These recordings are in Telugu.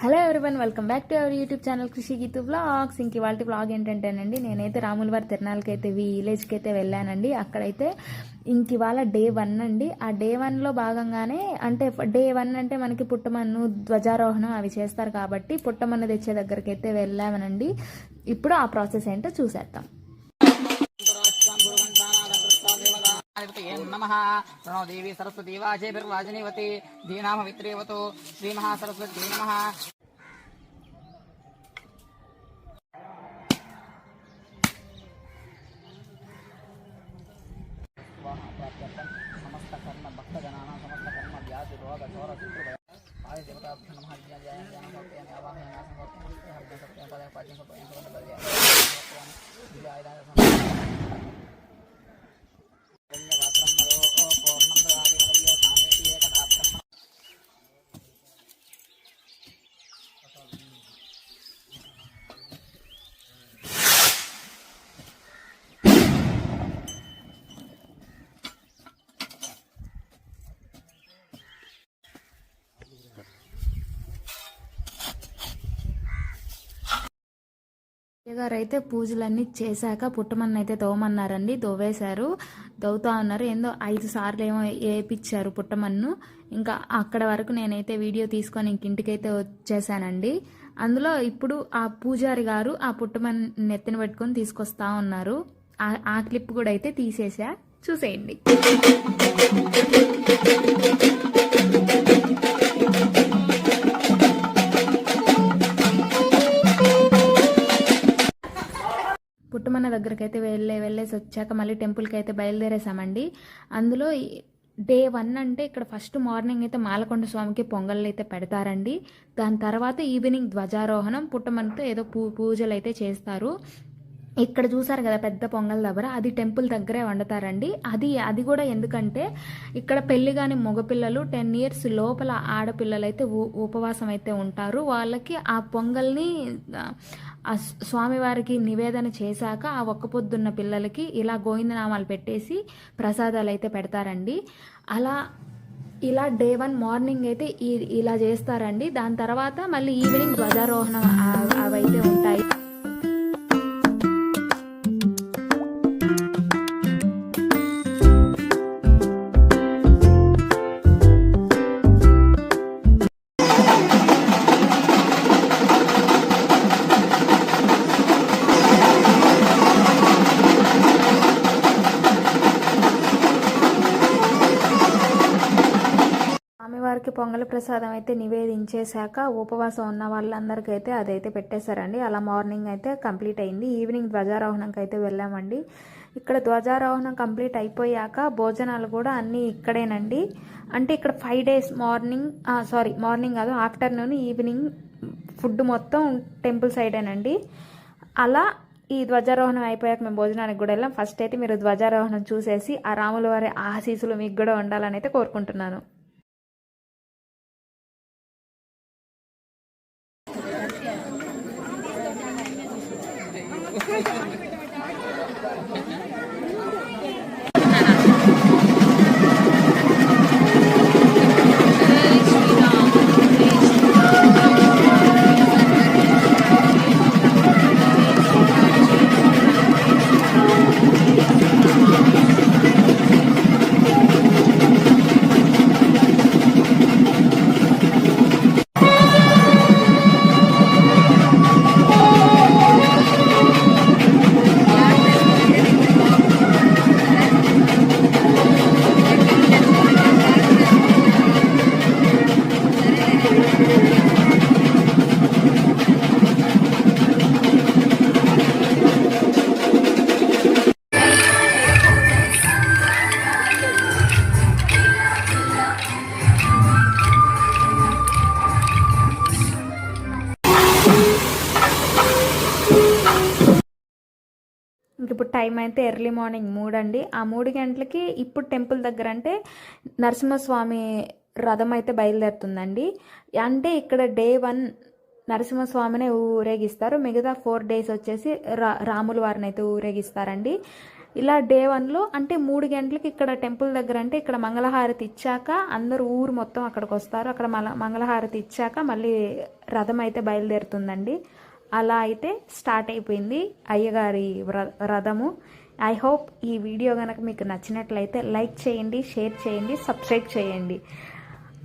Hello everyone welcome back to our YouTube channel Krishi Geethu vlogs ఇంక ఇవాళ బ్లాగ్ ఏంటంటేనండి నేనైతే రాముల వారి తిరణాలకి అయితే విలేజ్కి అయితే వెళ్ళానండి. అక్కడైతే ఇంక ఇవాళ డే వన్ అండి. ఆ డే వన్లో భాగంగానే అంటే డే వన్ అంటే మనకి పుట్టమన్ను ధ్వజారోహణం అవి చేస్తారు కాబట్టి పుట్టమన్ను తెచ్చే దగ్గరికి అయితే వెళ్ళామనండి. ఇప్పుడు ఆ ప్రాసెస్ ఏంటో చూసేద్దాం. नमः प्रणो देवी सरस्वती वाचेभिर्वाजनीवती धीनामवित्रेवतो श्रीमहासरस्वती नमः देवता नमः जय जय नमः सत्यं आवाहयामि सत्यं पदं पदं पदं पदं గారు అయితే పూజలన్నీ చేశాక పుట్టమన్న అయితే తోమన్నారండి దోవేశారు దవ్వుతా ఉన్నారు. ఏందో ఐదు సార్లు ఏమో వేపించారు పుట్టమన్ను. ఇంకా అక్కడ వరకు నేనైతే వీడియో తీసుకొని ఇంక ఇంటికైతే వచ్చేసానండి అందులో ఇప్పుడు ఆ పూజారి గారు ఆ పుట్టమన్ను నెత్తిన పెట్టుకొని తీసుకొస్తా ఉన్నారు. ఆ- ఆ క్లిప్ కూడా అయితే తీసేసా చూసేయండి. పుట్టమన్న దగ్గరికి అయితే వెళ్ళే వెళ్ళేసి వచ్చాక మళ్ళీ టెంపుల్కి అయితే బయలుదేరేసామండి. అందులో డే వన్ అంటే ఇక్కడ ఫస్ట్ మార్నింగ్ అయితే మాలకొండ స్వామికి పొంగళ్ళు అయితే పెడతారండి. దాని తర్వాత ఈవినింగ్ ధ్వజారోహణం పుట్టమన్నతో ఏదో పూ పూజలు అయితే చేస్తారు. ఇక్కడ చూసారు కదా పెద్ద పొంగల్ దగ్గర అది టెంపుల్ దగ్గరే వండుతారండి. అది అది కూడా ఎందుకంటే ఇక్కడ పెళ్ళి కాని మగపిల్లలు టెన్ ఇయర్స్ లోపల ఆడపిల్లలు అయితే ఉపవాసం అయితే ఉంటారు. వాళ్ళకి ఆ పొంగల్ని ఆ, స్వామివారికి నివేదన చేశాక ఆ ఒక్క పొద్దున్న పిల్లలకి ఇలా గోవిందనామాలు పెట్టేసి ప్రసాదాలు అయితే పెడతారండి. అలా ఇలా డే వన్ మార్నింగ్ అయితే ఈ- ఇలా చేస్తారండి. దాని తర్వాత మళ్ళీ ఈవినింగ్ ధ్వజారోహణం అవైతే ఉంటాయి. స్వామివారికి పొంగల్ ప్రసాదం అయితే నివేదించేశాక ఉపవాసం ఉన్న వాళ్ళందరికీ అయితే అదైతే పెట్టేశారండి. అలా మార్నింగ్ అయితే కంప్లీట్ అయింది. ఈవినింగ్ ధ్వజారోహణంకి అయితే వెళ్ళామండి. ఇక్కడ ధ్వజారోహణం కంప్లీట్ అయిపోయాక భోజనాలు కూడా అన్నీ ఇక్కడేనండి. అంటే ఇక్కడ five days morning sorry morning కాదు ఆఫ్టర్నూన్ ఈవినింగ్ ఫుడ్ మొత్తం టెంపుల్ సైడేనండి. అలా ఈ ధ్వజారోహణం అయిపోయాక మేము భోజనానికి కూడా వెళ్ళాం. ఫస్ట్ అయితే మీరు ధ్వజారోహణం చూసేసి ఆ రాముల వారి మీకు కూడా ఉండాలని అయితే కోరుకుంటున్నాను. ఇప్పుడు టైం అయితే ఎర్లీ మార్నింగ్ మూడు అండి ఆ మూడు గంటలకి ఇప్పుడు టెంపుల్ దగ్గర అంటే నరసింహస్వామి రథం అయితే బయలుదేరుతుందండి. అంటే ఇక్కడ డే వన్ నరసింహస్వామినే ఊరేగిస్తారు. మిగతా ఫోర్ డేస్ వచ్చేసి రా రాముల వారిని అయితే ఊరేగిస్తారండి. ఇలా డే వన్లో అంటే మూడు గంటలకి ఇక్కడ టెంపుల్ దగ్గర అంటే ఇక్కడ మంగళహారతి ఇచ్చాక అందరూ ఊరు మొత్తం అక్కడికి వస్తారు. అక్కడ మల మంగళహారతి ఇచ్చాక మళ్ళీ రథం అయితే బయలుదేరుతుందండి. అలా అయితే స్టార్ట్ అయిపోయింది అయ్యగారి వ్ర- రథము ఐ హోప్ ఈ వీడియో కనుక మీకు నచ్చినట్లయితే లైక్ చేయండి షేర్ చేయండి సబ్స్క్రైబ్ చేయండి.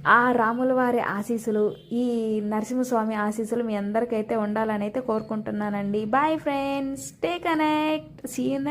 ఆ రాముల వారి ఆశీస్సులు ఈ నరసింహస్వామి ఆశీస్సులు మీ అందరికైతే ఉండాలని అయితే కోరుకుంటున్నానండి. Bye friends stay connect see in the